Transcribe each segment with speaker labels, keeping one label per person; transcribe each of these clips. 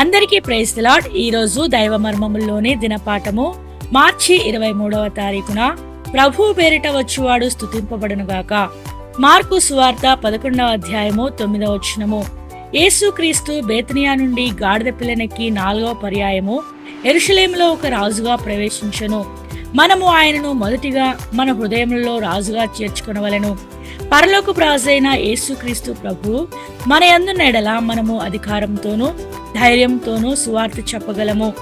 Speaker 1: అందరికీ praise lord ఈరోజు దైవ మర్మముల్లోని దినపాఠము. మార్చి ఇరవై మూడవ తారీఖున ప్రభు పేరిట వచ్చువాడు స్థుతింపబడునుగాక మార్పు మార్కు సువార్త పదకొండవ అధ్యాయము తొమ్మిదవ వచనము. యేసుక్రీస్తు బేతనియా నుండి గాడిద పిల్లనెక్కి నాలుగవ పర్యాయము. ఎరుషలేములో ఒక రాజుగా ప్రవేశించను. మనము ఆయనను మొదటిగా మన హృదయంలో రాజుగా చేర్చుకొనవలెను. పరలోక రాజైన యేసుక్రీస్తు ప్రభు మన యందు నెడల మనము అధికారంతోనూ ధైర్యంతోనూ సువార్త చెప్పగలము.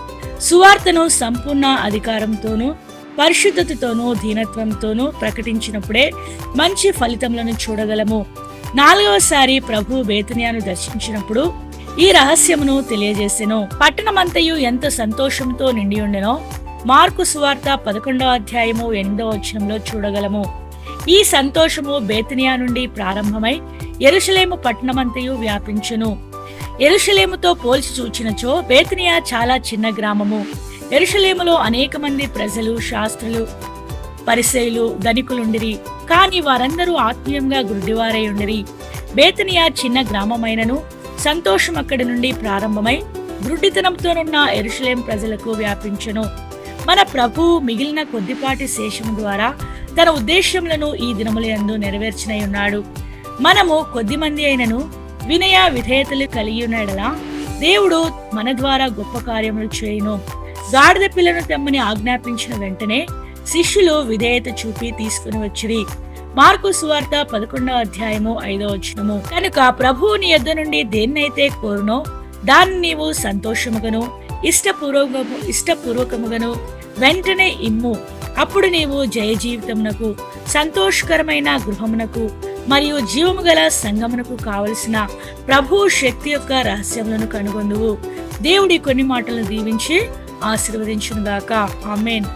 Speaker 1: సువార్తను సంపూర్ణ అధికారంతోనూ పరిశుద్ధతతోనూ దీనత్వంతోనూ ప్రకటించినప్పుడే మంచి ఫలితములను చూడగలము. నాలుగవసారి ప్రభు బేతనియాను దర్శించినప్పుడు ఈ రహస్యమును తెలియజేసెను. పట్టణమంతయు ఎంత సంతోషంతో నిండి ఉండెనో మార్కు సువార్త పదకొండవ అధ్యాయము ఎనిమిదవ వచనంలో చూడగలము. ఈ సంతోషము బేతనియా నుండి ప్రారంభమై ఎరుషలేము పట్టణమంతయు వ్యాపించును. ఎరుషలేముతో పోల్చి చూచినచో బేతనియా చాలా చిన్న గ్రామము. ఎరుషలేములో అనేక మంది ప్రజలు శాస్త్రులు పరిసయులు ధనికులుండిరి. కాని వారందరూ ఆత్మీయంగా గుడ్డివారై ఉండిరి బేతనియా చిన్న గ్రామమైనను సంతోషం అక్కడి నుండి ప్రారంభమై గుడ్డితనంతోనున్న ఎరుషలేం ప్రజలకు వ్యాపించను. మన ప్రభువు మిగిలిన కొద్దిపాటి శేషము ద్వారా తన ఉద్దేశ్యములను ఈ దినములందు నెరవేర్చినై ఉన్నాడు. మనము కొద్దిమంది అయినను వినయ విధేయతలు కలిగి ఉన్నడలా దేవుడు మన ద్వారా గొప్ప కార్యములు చేయను. గాడిద పిల్లను తెమ్మని ఆజ్ఞాపించిన వెంటనే శిష్యులు విధేయత చూపి తీసుకుని వచ్చిరి. మార్కు సువార్త పదకొండవ అధ్యాయము ఐదవ వచనము. కనుక ప్రభువు నీ యొద్ద నుండి దేన్నైతే కోరునో దాన్ని నీవు సంతోషముగను ఇష్టపూర్వకము ఇష్టపూర్వకముగాను వెంటనే ఇమ్ము. అప్పుడు నీవు జయ జీవితమునకు సంతోషకరమైన గృహమునకు మరియు జీవము గల సంగమునకు కావలసిన ప్రభు శక్తి యొక్క రహస్యములను కనుగొందువు. దేవుడి కొన్ని మాటలను దీవించి ఆశీర్వదించునుగాక. ఆమెన్.